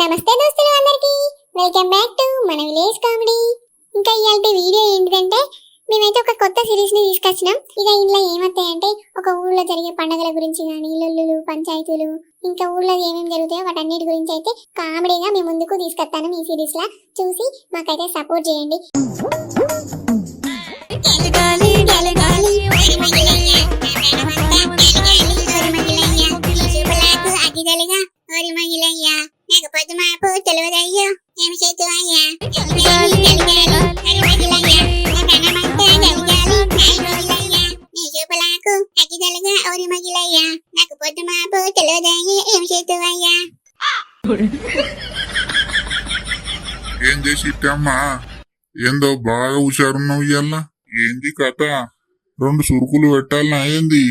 నమస్తే దోస్తులు అందరికి. వెల్కమ్ బ్యాక్ టు మన విలేజ్ కామెడీ ఇంకా ఇవాళ వీడియో ఏంటిదంటే మేమైతే ఒక కొత్త సిరీస్ని తీసుకొచ్చినాం. ఇక ఇంట్లో ఏమవుతాయంటే ఒక ఊళ్ళో జరిగే పండగల గురించి కానీ లొల్లులు పంచాయతీలు ఇంకా ఊళ్ళో ఏమేమి జరుగుతాయో వాటన్నిటి గురించి అయితే కామెడీగా మేము ముందుకు తీసుకొస్తాను ఈ సిరీస్ లా. చూసి మాకైతే సపోర్ట్ చేయండి. నాకు పొద్దు మాపు తెలియదయ్యో ఏమి చేతువయ్యా నాకు పొద్దు మాపు తెలియదయ్యా ఏమి చేతువయ్యా? ఏం చేసి ఇట్టమ్మా ఏందో బాగా హుషారున్నావు ఇయ్యాల. ఏంది కథ? రెండు సురుకులు పెట్టాలనా ఏంది?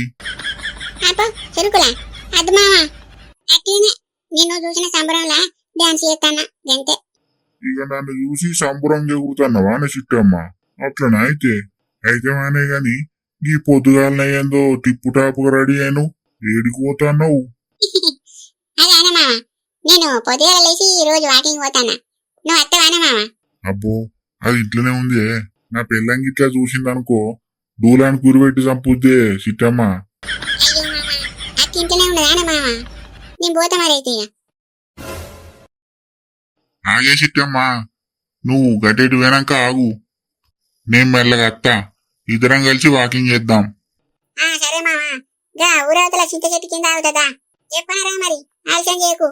చురుకులా. అది మావా. అట్లనే నిన్ను చూసిన సంబరంలా డాన్స్ చేస్తానా? గంతే. ఇక నన్ను చూసి సంబరం చెగురుతున్నావా అని చిట్టమ్మా. అట్లనా అయితే? అయితే మానే గాని ఈ పొద్దుగాలన ఏందో టిప్పు టాపుగా రెడీ అయ్యాను ఏడికి పోతాన్నావు? అదే మామ. నేను పొద్దుగా లేచి ఈ రోజు వాకింగ్ పోతానా నువ్వు అత్తవానా మామ? అబ్బో అది ఇంట్లోనే ఉంది. నా పెళ్ళంగి ఇట్లా చూసిందనుకో దూలాన్ని కురిపెట్టి చంపుద్దే చిట్టమ్మా. అయ్యో మామ అక్క ఇంట్లోనే ఉండదానా మామ? నేను పోతా మరి అయితే ఇక. ఆగే చిట్టమ్మా. నువ్వు గట్టేటి పోయినాక ఆగు. నేను మెల్లగా అత్తా. ఇద్దరం కలిసి వాకింగ్ చేద్దాం. ఆ సరే మామ. గా ఊరవతల చింత చెట్టు కింద అవుతుందా చెప్పనరా మరి? ఆలస్యం చేయకు.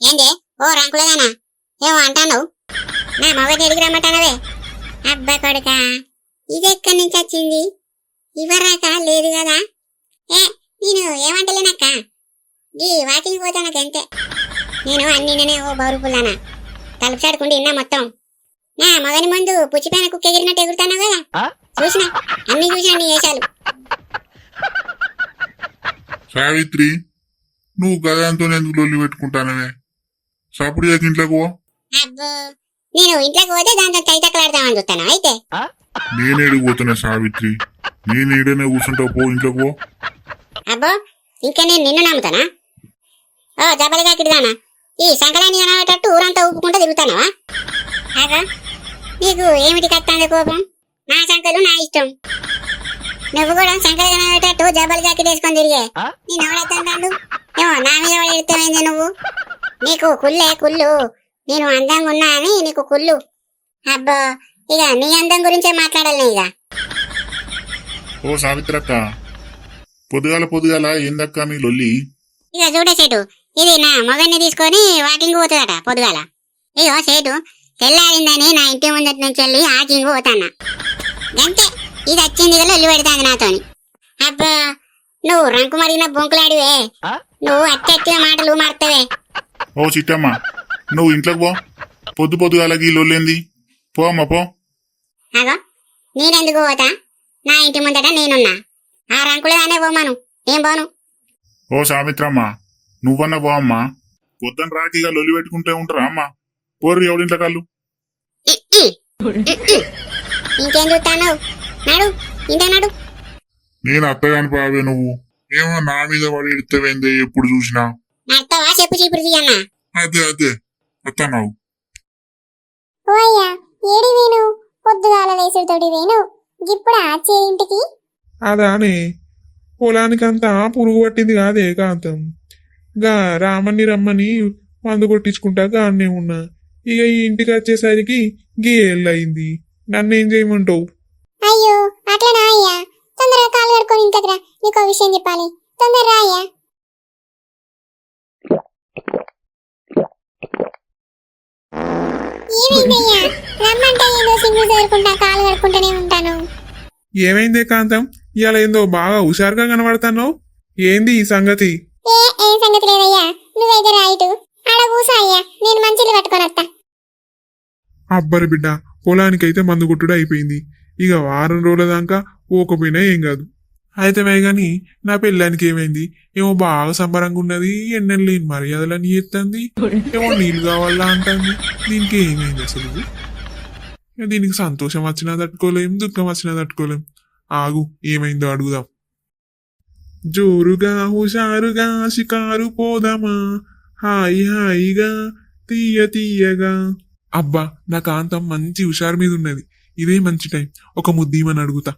ఏందే? ఓ రంకులదానా ఏమో అంటావు నా మగని ఎడిగి రమ్మంటానవే. అబ్బా కొడుక. ఇది ఎక్కడి నుంచి వచ్చింది? ఇవ్వరాక లేదు కదా? ఏ నేను ఏమంటలేనక్క గీ వాకింగ్ పోతానక అంతే నేను అన్ని నేనే ఓ బౌరుపుల్లానా తలుపు చాడుకుండి ఇన్నా మొత్తం. నా మగని ముందు పుచ్చిపోయిన కుక్క ఎగిరినట్టు ఎగురుతాను కదా? చూసిన? అన్ని చూసిన నీ వేషాలు. సావిత్రి నువ్వు గదాంతో ఎందుకు లొల్లి పెట్టుకుంటానవే? సప్పుడు చేయక ఇంట్లోకి పో. అబ్బో నేను ఇంట్లోకి పోతే దాంతో తైతక్కలాడతామని చూస్తాను? అయితే? నేనేడికి పోతున్నా సావిత్రి. నేను ఈడనే కూర్చుంటావు పో ఇంట్లోకి పో. అబ్బో ఇంకా నేను నిన్ను నమ్ముతానా? ఓ జబలిగా కిడిదానా ఈ సంకలాన్ని అనేటట్టు ఊరంతా ఊపుకుంటూ తిరుగుతానవా ఆగా నీకు ఏమిటి కత్తాంది కోపం? నా సంకలు నా ఇష్టం. నువ్వు కూడా సంకలు కనబడేటట్టు జబల్ జాకెట్ వేసుకొని తిరిగే. నేను ఎవడైతాడు ఏమో నా మీద వాడు ఎడుతామైంది నువ్వు? నీకు కుళ్ళే కుళ్ళు. నేను అందంగా ఉన్నా అని నీకు కుళ్ళు. అబ్బో ఇక నీ అందం గురించే మాట్లాడాలి ఇక. ఓ సావిత్రక్క పొద్దుగాల పొద్దుగాల ఏందక్క మీ లొల్లి? ఇక చూడే సేటు. ఇది నా మగన్ని తీసుకొని వాకింగ్ పోతుందట పొద్దుగాల. ఇగో సేటు తెల్లారిందని నా ఇంటి ముందటి నుంచి వెళ్ళి వాకింగ్ పోతాన్నా. అంతే ఇది వచ్చింది కదా ఒళ్ళు పెడతాంది నాతోని. అబ్బా నువ్వు రంకు మరిగిన బొంకులాడివే. నువ్వు అట్టి మాటలు మారుతావే. ఓ చిట్టమ్మ నువ్వు ఇంట్లోకి పో. పొద్దు పొద్దుగాలకి ఈ లొల్లేంది పో అమ్మ పో. అగో నేనెందుకు పోతా? నా ఇంటి ముందట నేనున్నా. ఆ రంకులుగానే పోమాను. ఏం పోను? ఓ సావిత్రమ్మ నువ్వన్న పో అమ్మా పొద్దున రాకిగా లొల్లి పెట్టుకుంటే ఉంటారా అమ్మా? పోరు ఎవడింట్లో కళ్ళు ఇంకేం చూస్తాను నడు ఇంట నడు. నేను అత్తగాని పావే నువ్వు. ఏమో నా మీద పడి ఎడుతావేందే ఎప్పుడు చూసినా. నడతావా చెప్పు చీపురు తీయన్నా అదే అదే. అత్తన్నావు. ఓయ్యా ఏడి వేణు? పొద్దుగాల లేసుడితోటి వేణు. ఇప్పుడు ఆచే ఇంటికి అదానే పొలానికంతా పురుగు పట్టింది కాదే కాంతం. గా రామన్ని రమ్మని మందు కొట్టించుకుంటా గానే ఉన్నా. ఇక ఈ ఇంటికి వచ్చేసరికి గీ అయింది నన్నేం చేయమంటావు? అయ్యో అట్లనా అయ్యా? తొందరగా కాలు కడుకొని ఇంటికి రా. నీకో విషయం చెప్పాలి. తొందరగా అయ్యా. ఏమైందయ్యా? రమ్మంటే ఏదో కాలు కడుకుంటూనే ఉంటాను. ఏమైందే కాంతం? ఇవాళ ఏందో బాగా హుషారుగా కనబడుతున్నావు. ఏంది ఈ సంగతి? ఏ ఏం సంగతి లేదయ్యా? నువ్వైతే రాయిటు ఆడ కూసో అయ్యా. నేను మంచిలు కట్టుకొని అబ్బరి బిడ్డ పొలానికైతే మందు కొట్టుడు అయిపోయింది. ఇక వారం రోజుల దాకా పోకపోయినా ఏం కాదు. అయితే గాని నా పెళ్ళానికి ఏమైంది? ఏమో బాగా సంబరంగా ఉన్నది ఎన్నెలు లేని మర్యాదలని ఎత్తంది ఏమో నీళ్ళు కావాలా అంటుంది. దీనికి ఏమైంది అసలు? దీనికి సంతోషం వచ్చినా తట్టుకోలేం దుఃఖం వచ్చినా తట్టుకోలేం. ఆగు ఏమైందో అడుగుదాం. జోరుగా హుషారుగా షికారు పోదామా? హాయి హాయిగా తీయ తీయగా. అబ్బా నా కాంతం మంచి హుషారు మీద ఉన్నది. ఇదే మంచి టైం. ఒక ముద్దీమని అడుగుతా.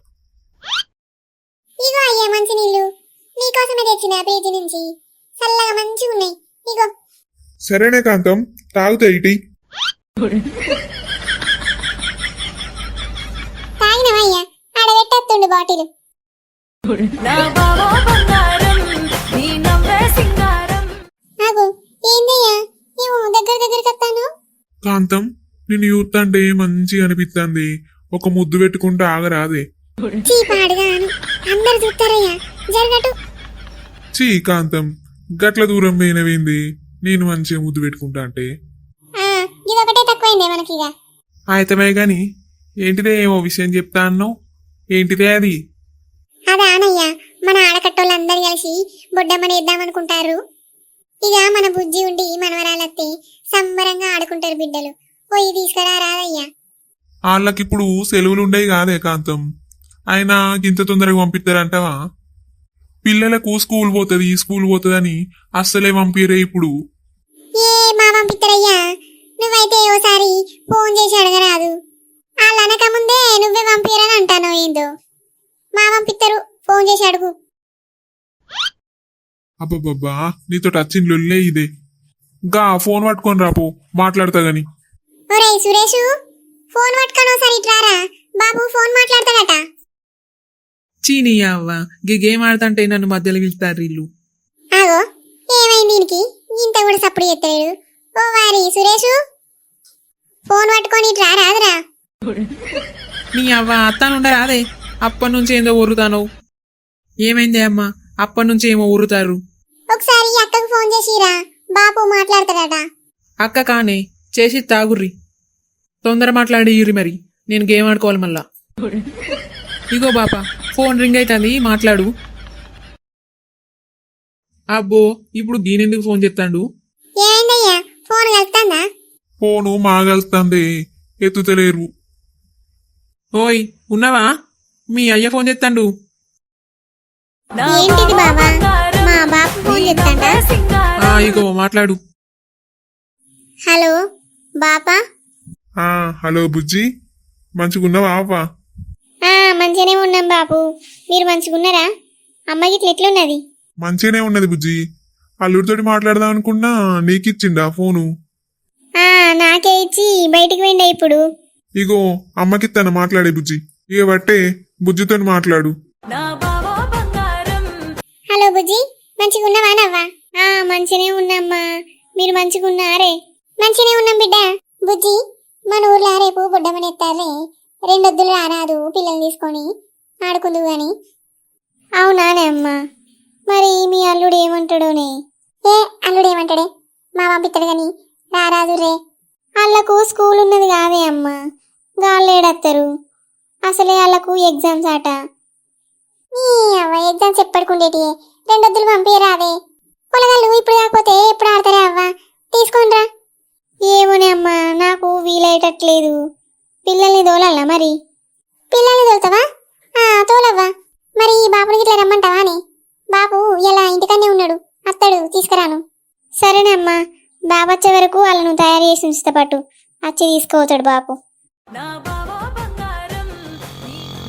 ఇగో అయ్యా మంచి నీళ్ళు. నీకోసమే తెచ్చిన పేజీ నుంచి. చల్లగా మంచిగా ఉన్నాయి. ఇగో. సరేనే కాంతం తాగుతా ఇటీ తాగినవయ్యా ఆడ పెట్టేస్తుండు బాటిల్. ఏందయ్యా? ఏమో దగ్గర కాంతం నేను యూత్ అంటే మంచిగా అనిపిస్తుంది ఒక ముద్దు పెట్టుకుంటే ఆగరాదే. చీపాడుగాను అందరు చూస్తారయ్యా జరగటు. చీ కాంతం గట్ల దూరం పోయినవేంది నేను మంచిగా ముద్దు పెట్టుకుంటా అంటే. ఆ, ఇదొకటే తక్కువైందే మనకి ఇక ఆయతమే గాని ఏంటిదే ఏమో విషయం చెప్తా అన్నావు? ఏంటిదే అది? అదా అనయ్యా మన ఆడకట్టోళ్ళందరూ కలిసి బొడ్డమ్మని ఇద్దామనుకుంటారు. ఇక మన బుజ్జి ఉండి మనవరాలత్తే సంబరంగా ఆడుకుంటారు బిడ్డలు. పోయి తీసుకురా రాదయ్యా. వాళ్ళకిప్పుడు సెలవులు ఉండేవి కాదే కాంతం. ఆయన ఇంత తొందరగా పంపిస్తారంటావా పిల్లలకు స్కూల్ పోతుంది స్కూల్ పోతుందని అస్సలే పంపిరే ఇప్పుడు. ఏ మా పంపిత్తరయ్యా నువ్వైతే ఓసారి ఫోన్ చేసి అడగరాదు. వాళ్ళ అనక ముందే నువ్వే పంపిరని అంటాను ఏందో. మా పంపిత్తరు ఫోన్ చేసి అడుగు. అబ్బబ్బబ్బా నీతో టచ్చిన లొల్లే ఇదే. గా ఫోన్ పట్టుకొని రాపో మాట్లాడతా గాని. ఒరేయ్ సురేషు ఫోన్ పట్టుకొని ఒకసారి ఇట్లారా బాబు ఫోన్ మాట్లాడతాడట. చీనీ అవ్వ గీ గేమ్ ఆడుతుంటే నన్ను మధ్యలో పిలుస్తారు వీళ్ళు ఆగో ఏమైంది దీనికి? ఇంత కూడా సప్పుడు చేస్తాడు ఓ వారి సురేషు ఫోన్ పట్టుకొని ఇట్లా రాదురా. నీ అవ్వ అత్తానుండరా అదే అప్పటి నుంచి ఏందో ఊరుతాను ఏమైంది అమ్మ? అప్పటి నుంచి ఏమో ఊరుతారు. ఒకసారి అక్కకు ఫోన్ చేసిరా. బాపు మాట్లాడతాడట. అక్క కానే చేసి తాగుర్రి. తొందర మాట్లాడి ఇరి మరి. నేను గేమ్ ఆడుకోవాలి మళ్ళా. ఇగో బాపా ఫోన్ రింగ్ అవుతుంది మాట్లాడు. అబ్బో ఇప్పుడు దీనెందుకు ఫోన్ చెప్తాడు ఏమైందయ్యా? ఫోన్ కలుపుతాందా ఫోను మాగలుస్తుంది ఎత్తుతలేరు. ఓయ్ ఉన్నావా? మీ అయ్య ఫోన్ చేస్తాడు ఏంటిది బావో? మా ఫోన్ ఆ ఇగో మాట్లాడు. హలో బాపా? ఆ హలో బుజ్జి. మంచిగున్నావా అవ్వా ఆ మంచిగానే ఉన్నాం బాపు మీరు మంచిగున్నారా? అమ్మకి ఇట్లా ఎట్లున్నది? మంచిగానే ఉన్నది బుజ్జి. అల్లుడితోటి మాట్లాడదాం అనుకున్నా నీకిచ్చిండా ఫోను? ఆ నాకే ఇచ్చి బయటికి వెండే ఇప్పుడు? ఇగో అమ్మకిత్తాను మాట్లాడే బుజ్జి. ఇక బట్టే బుజ్జితో మాట్లాడు. నా బావో బంగారం. హలో బుజ్జి మంచిగున్నావా నవ్వా? ఆ మంచిగానే ఉన్నామ్మా. మీరు మంచిగున్నారే మంచిగానే ఉన్నాం బిడ్డ. బుజ్జి మన ఊర్లో రేపు బుడ్డమని ఎత్తారే రెండొద్దులు రారాదు పిల్లల్ని తీసుకొని ఆడుకుందు గాని. అవునానే అమ్మా మరి మీ అల్లుడు ఏమంటాడోనే? ఏ అల్లుడు ఏమంటాడే? మా పంపిస్తాడు గాని రారాదు రే వాళ్ళకు స్కూల్ ఉన్నది కాదే అమ్మా. గాళ్ళేడత్తారు అసలే వాళ్ళకు ఎగ్జామ్స్ ఆట. ఈ అవ్వ ఎగ్జామ్స్ ఎప్పటికుండేటి రెండొద్దులు పంపిరాదే పొలగాళ్ళు ఇప్పుడు కాకపోతే ఎప్పుడు ఆడతారే అవ్వ? తీసుకోనరా. ఏమోనే అమ్మా నాకు వీలయ్యేటట్లేదు. పిల్లల్ని తోలాలా మరి? పిల్లల్ని తోలుతావా? తోలవ్వా. మరి ఈ ఇట్లా రమ్మంటావా అని? బాబు ఇలా ఇంటికనే ఉన్నాడు. అత్తడు తీసుకురాను. సరేనమ్మా బాబు వచ్చే వరకు వాళ్ళను తయారు చేసి ఉంచుతా పట్టు వచ్చి తీసుకుపోతాడు బాబు.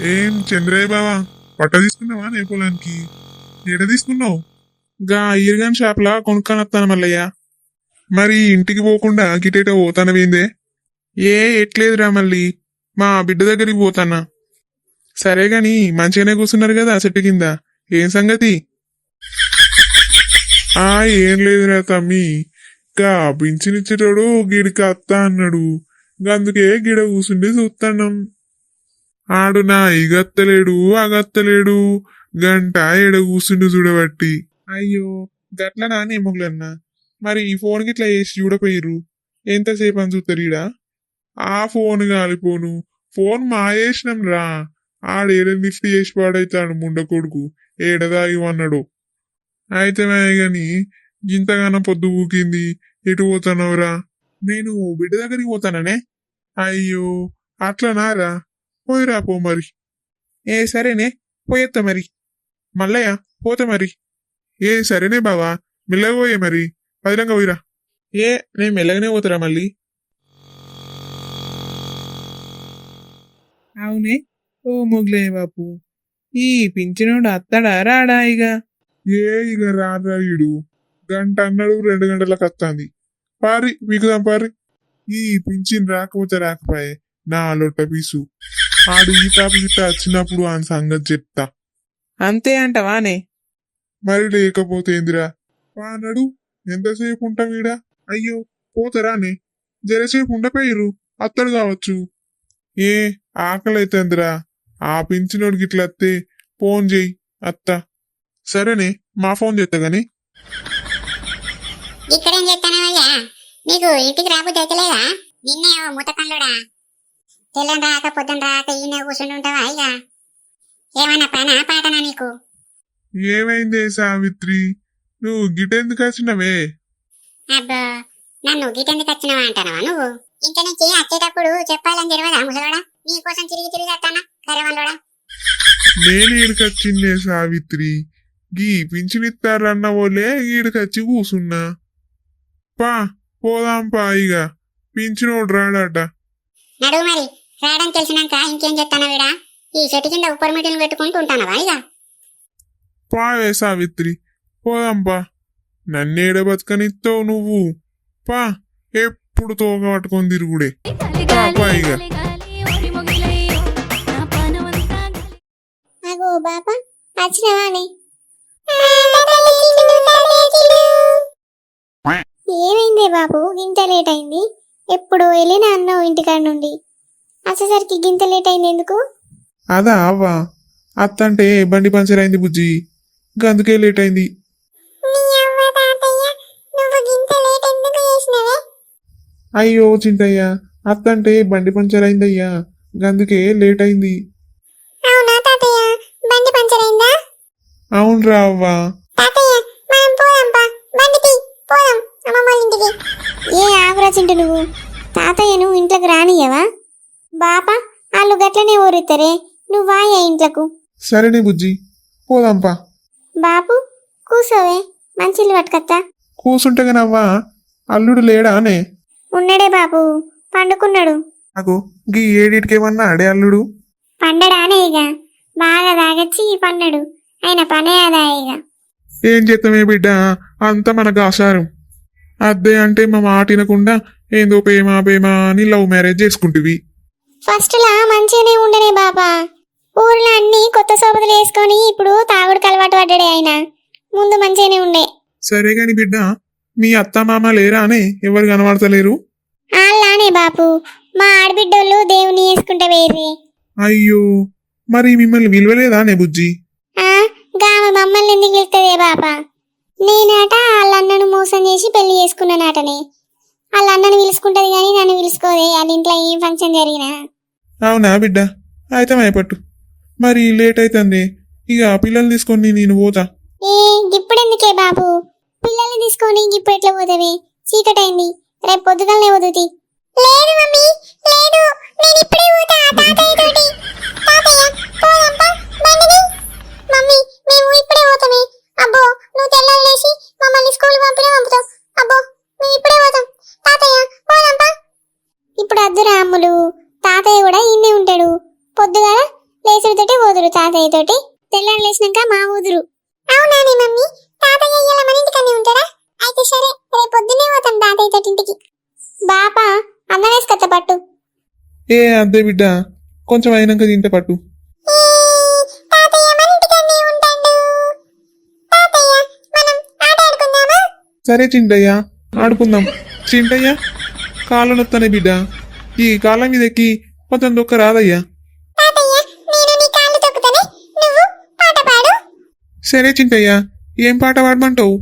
ఏం చంద్రయ్య బావా? పట్ట తీసుకున్నావా నే పొలానికి? ఎడ తీసుకున్నావు? గా ఇరుగాన్ షాప్లా కొనుక్కొని మల్లయ్య. మరి ఇంటికి పోకుండా గిటేట పోతానవేందే? ఏ ఎట్లేదురా మళ్ళీ? మా బిడ్డ దగ్గరికి పోతానా? సరే గాని మంచిగానే కూర్చున్నారు కదా చెట్టు కింద. ఏం సంగతి? ఆ ఏం లేదురా తమ్మి. గా పింఛనిచ్చేటోడు గిడికి అత్త అన్నాడు. అందుకే గిడ కూర్చుండి చూస్తాన్నాం ఆడు నా ఇగత్తలేడు అగత్తలేడు. గంట ఎడ కూర్చుండు చూడబట్టి. అయ్యో గట్ల నాని మొగలన్నా. మరి ఈ ఫోన్ గిట్లా వేసి చూడపోయిర్రు. ఎంతసేపు అని చూస్తారు ఈడ? ఆ ఫోన్ కాలిపోను. ఫోన్ మాయేసినాం రా. ఆడేడ లిఫ్ట్ చేసి పాడైతాడు ముండ కొడుకు. ఏడదాగి అన్నాడు అయితే గాని ఇంతగానో పొద్దు ఊకింది. ఎటు పోతానవరా నేను బిడ్డ దగ్గరికి పోతాననే? అయ్యో అట్లనారా? పోయిరా పో మరి. ఏ సరేనే పోయేత్తా మరి. మల్లయ్య పోతా మరి. ఏ సరేనే బావా మెల్లగా పోయే మరి. పదిలంగా పోయిరా. ఏ నేను మెల్లగానే పోతారా మళ్ళీ. అవునే ఓ మొగ్లే బాపు. ఈ పింఛనోడు అత్తడా రాడా ఇక ఏ ఇక రారా ఈడు గంట అన్నాడు రెండు గంటలకు వస్తుంది. పారి పీకుదాం పారి ఈ పింఛన్ రాకపోతే రాకపోయే నా లొట్ట పీసు. ఆడు ఈ తాపు గిట్ట వచ్చినప్పుడు ఆ సంగతి చెప్తా. అంతే అంటవానే మరి లేకపోతే ఏందిరా? వానడు ఎంతసేపు ఉంటాం ఈడ అయ్యో పోతారానే జరసేపు ఉండపోయిరు అత్తడు కావచ్చు. ఏ ఆకలి అవుతుందిరా ఆ పింఛనోడికి ఇట్లా అత్తే ఫోన్ చేయి అత్త. సరేనే మా ఫోన్ చేస్తా గాని. ఇక్కడేం చేస్తానవయ్యా నీకు ఇంటికి రాబుద్ది అయితలేదా? నిన్నే ఓ ముతకంలోడా తెల్లని రాక పొద్దున రాక ఈయన కూర్చుని ఉంటావా ఇక? ఏమన్నా పనా పాటనా నీకు? ఏమైందే సావిత్రి? నువ్వు గిటెందుకు వచ్చినవే? అబ్బో నన్ను గీటెందుకు వచ్చినావా అంటానవా నువ్వు? ఇంటి నుంచి వచ్చేటప్పుడు చెప్పాలని తెలియదా ముసలోడా? నీ కోసం తిరిగి తిరిగి వస్తానా? కరవలోడా నేను ఈడికొచ్చిందే సావిత్రి. గీ పింఛనిస్తారన్న వాళ్ళే ఈడికొచ్చి కూసున్నా. పా పోదాం పా ఇక. పింఛనోడు రాడట. నడువు మరి. రావడం తెలిసినాక ఇంకేం చెప్తానా వీడా? ఈ చెట్టు కింద ఉప్పర్ మీటింగ్ పెట్టుకుంటూ ఉంటానవా ఇక పావే సావిత్రి పోదాం పా. నన్నేడ బతకనిస్తావు నువ్వు. పా ఎప్పుడు తోక పట్టుకొని తిరుగుడే. పాపా ఇక అగో బాపా వచ్చినవా అని ఏమైందే బాబు? గింత లేట్ అయింది. ఎప్పుడు వెళ్ళినా అన్నావు ఇంటికాడ నుండి. వచ్చేసరికి గింత లేట్ అయింది ఎందుకు? అదా అవ్వా. అత్తంటే బండి పంచర్ అయింది బుజ్జి. గందుకే లేట్ అయింది. అయ్యో చింతయ్య అత్తంటే బండి పంచర్ అయిందయ్యా. గందుకే లేట్ అయింది. అవునా ఇంటికి. ఏ ఆగురా చింటు నువ్వు. తాతయ్యను ఇంట్లోకి రానియవా బాపా వాళ్ళు గట్లనే ఊరుతారే. నువ్వు వాయ ఇంట్లోకు? సరేనే బుజ్జి పోదాంపా బాపు కూసోవే మంచిలు పట్టుకత్తా. కూసుంటగానవ్వా అల్లుడు లేడానే ఉన్నడే బాపు పండుకున్నాడు. నాకు గీ ఏడిటికేమన్నా అడే అల్లుడు? పండడానే ఇక బాగా తాగొచ్చి పన్నడు ఆయన పనే అదా ఇక ఏం చేస్తామే బిడ్డ అంత మనకు ఆశారం అద్దే అంటే మా మాట వినకుండా ఏందో ప్రేమ ప్రేమ అని లవ్ మ్యారేజ్ చేసుకుంటివి. ఫస్ట్ లా మంచిగానే ఉండనే బాబా. ఊర్లో అన్ని కొత్త సోపతులు వేసుకొని ఇప్పుడు తాగుడుకు అలవాటు పడ్డాడే ఆయన. ముందు మంచిగానే ఉండే. సరే గాని బిడ్డ మీ అత్త మామ లేరా అనే ఎవరు కనబడతలేరు? ఆళ్ళానే బాపు. మా ఆడబిడ్డోళ్ళు దేవుని వేసుకుంటే వేరే. అయ్యో మరి మిమ్మల్ని విలువలేదానే బుజ్జి? ఆ గామ మమ్మల్ని ఎందుకు వెళ్తుందే బాపా? నేనాట వాళ్ళ అన్నను మోసం చేసి పెళ్ళి చేసుకున్నానాటనే వాళ్ళ అన్నను పిలుచుకుంటది కానీ నన్ను పిలుచుకోదే. వాళ్ళ ఇంట్లో ఏం ఫంక్షన్ జరిగినా. అవునా బిడ్డ? అయితే మైపట్టు మరి లేట్ అవుతుంది ఇక పిల్లల్ని తీసుకొని నేను పోతా. ఏ ఇప్పుడెందుకే బాబు? పిల్లల్ని తీసుకొని ఇప్పుడు ఎట్లా పోతావి? చీకటైంది. రేపు పొద్దుగానే వదుతి లేదు మమ్మీ లేదు. నేను ఇప్పుడే పోతా తాతయ్య తోటి తాతయ్య పోదంపా బండిని మమ్మీ మేము ఇప్పుడే పోతామే. అబ్బో నువ్వు తెల్లని లేచి మమ్మల్ని స్కూల్ పంపినా పంపుతావు. అబ్బో మేము ఇప్పుడే పోతాం. తాతయ్య పోదంపా ఇప్పుడు అద్దురా అమ్ములు. తాతయ్య కూడా ఇన్నే ఉంటాడు. పొద్దుగాల లేచుడితోటి పోదురు తాతయ్య తోటి తెల్లని లేచినాక మా ఊదురు. అవునాని మమ్మీ? తాతయ్య ఇయ్యాల మన ఇంటికనే ఉంటాడా? అయితే సరే రేపు పొద్దున్నే పోతాం తాతయ్య తోటి ఇంటికి. బాపా అన్నం వేసుకొత్త పట్టు. ఏ అద్దే బిడ్డ కొంచెం అయినాక తింటే పట్టు. సరే చింటయ్య ఆడుకుందాం. చింటయ్య కాళ్ళు నొత్తనే బిడ్డ. ఈ కాళ్ళ మీద ఎక్కి కొంచెం దొక్క రాదయ్యా. సరే చింటయ్య ఏం పాట పాడమంటావు?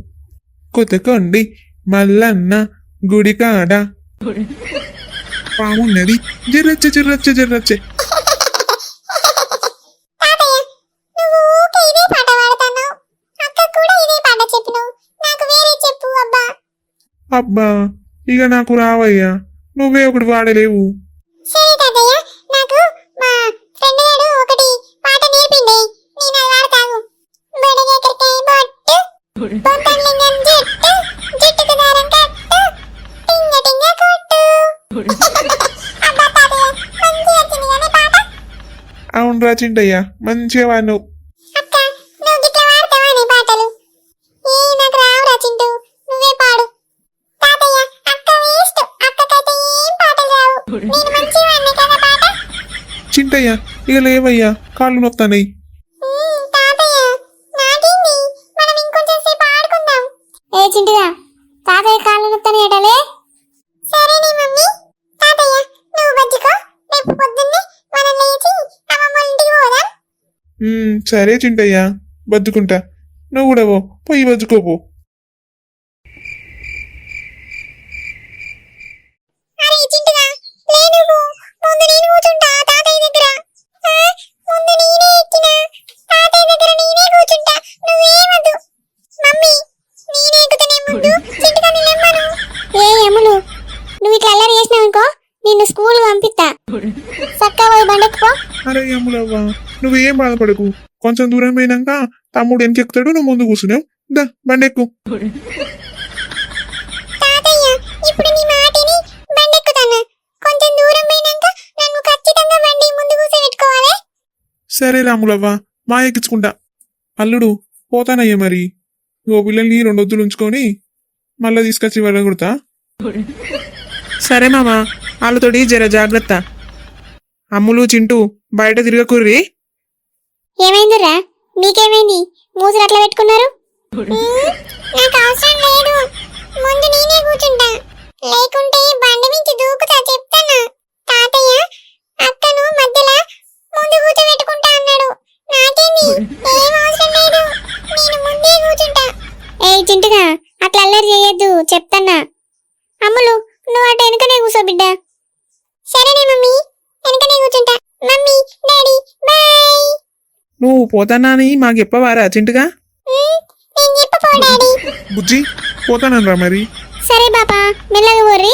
కొత్త కొండి మల్లన్న గుడి కాడ పామున్నది జర్రచ్చ జర్రచ్చ జర్రచ్చే. అబ్బా ఇక నాకు రావయ్యా. నువ్వే ఒకటి వాడలేవు. సరే తాతయ్య నాకు మా ఫ్రెండ్ గారు ఒకటి పాట నేర్పిండే నేను అది వాడతాను. బొడగెక్కడికాయ బొట్టు బొంతలింగం జట్టు జుట్టుకు దారం కట్టు అబ్బా తాతయ్య మంచిగా వచ్చింది కానీ పాట. అవునరా చింటయ్య మంచిగా వాడినావు అక్క నువ్వు గిట్ల వాడతావా నీ పాటలు ఏ నాకు రావురా చింటూ నువ్వే పాడు తాతయ్య అక్క వేస్ట్ అక్కకైతే ఏం పాటలు రావు నేను మంచిగా వాడినా కదా పాట చింటయ్య ఇక లేవయ్యా. కాళ్ళు ఏ చింటిగా తాతయ్య కాళ్ళు నొత్తని సరే నీ మమ్మీ. తాతయ్య నువ్వు బజ్జుకో రేపు పొద్దున్నే మనం లేచి అమ్మమ్మ వాళ్ళ ఇంటికి పోదాం. ఉమ్, సరే చింటయ్య. బద్దుకుంటా నువ్వు కూడా పో. పోయి బజ్జుకోపో అరే అమ్ములవ్వ నువ్వేం బాధపడకు. కొంచెం దూరం పోయినాక తమ్ముడు వెనకెక్కుతాడు నువ్వు ముందు కూర్చున్నావు దా బండెక్కు. సరే రాములవ్వ మా ఎక్కించుకుంటా. అల్లుడు పోతానయ్యా మరి. ఓ పిల్లల్ని రెండు వద్దులు ఉంచుకొని మళ్ళా తీసుకొచ్చి వెళ్ళగొడతా సరే మామా వాళ్ళతోటి జర జాగ్రత్త. అమ్ములు చింటూ బయట తిరగకుర్రి. ఏమైందిరా? మీకేమైంది మూసులు అట్లా పెట్టుకున్నారు? నాకు అవసరం లేదు. ముందు నేనే కూర్చుంటా. లేకుంటే బండి నుంచి దూకుతా చెప్తాను? తాతయ్య అక్కను మధ్యలో ముందు కూర్చోబెట్టుకుంటా అన్నాడు. నాకేంది? ఏం అవసరం లేదు. నేను ముందే కూర్చుంటా. ఏ చింటుగా అట్లా అల్లరి చేయొద్దు. చెప్తాన్నా. అమ్ములు నువ్వు అటు వెనుకనే కూర్చో బిడ్డ. సరేనే మమ్మీ వెనుకనే కూర్చుంటా. Mummy daddy bye. నువ్వు పోతానా అని మాకు చెప్పవారా చింటుగా నేను చెప్పపో డాడీ. బుజ్జి పోతానరా మరి. సరే బాపా మెల్లగా పోర్రి.